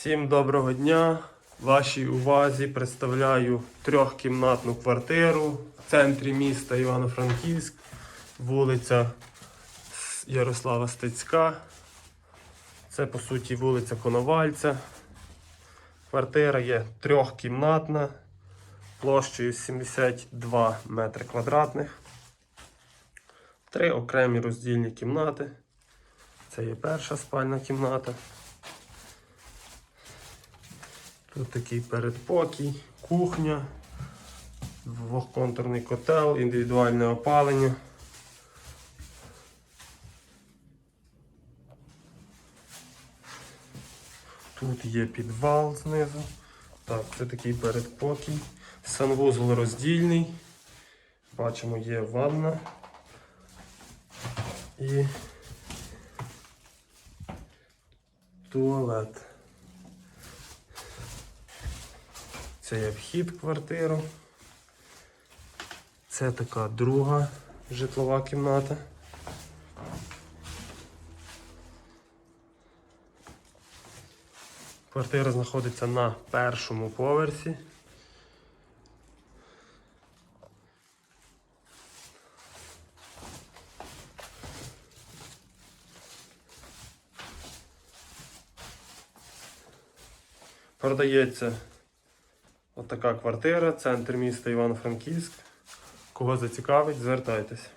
Всім доброго дня. Вашій увазі представляю трьохкімнатну квартиру в центрі міста Івано-Франківськ, вулиця Ярослава Стецька. Це по суті вулиця Коновальця. Квартира є трьохкімнатна, площею 72 метри квадратних. Три окремі роздільні кімнати. Це є перша спальна кімната. Тут такий передпокій, кухня, двохконтурний котел, індивідуальне опалення. Тут є підвал знизу. Так, це такий передпокій. Санвузол роздільний. Бачимо, є ванна. І туалет. Це є вхід в квартиру. Це така друга житлова кімната. Квартира знаходиться на першому поверсі. Продається отака квартира, центр міста Івано-Франківськ. Кого зацікавить, звертайтесь.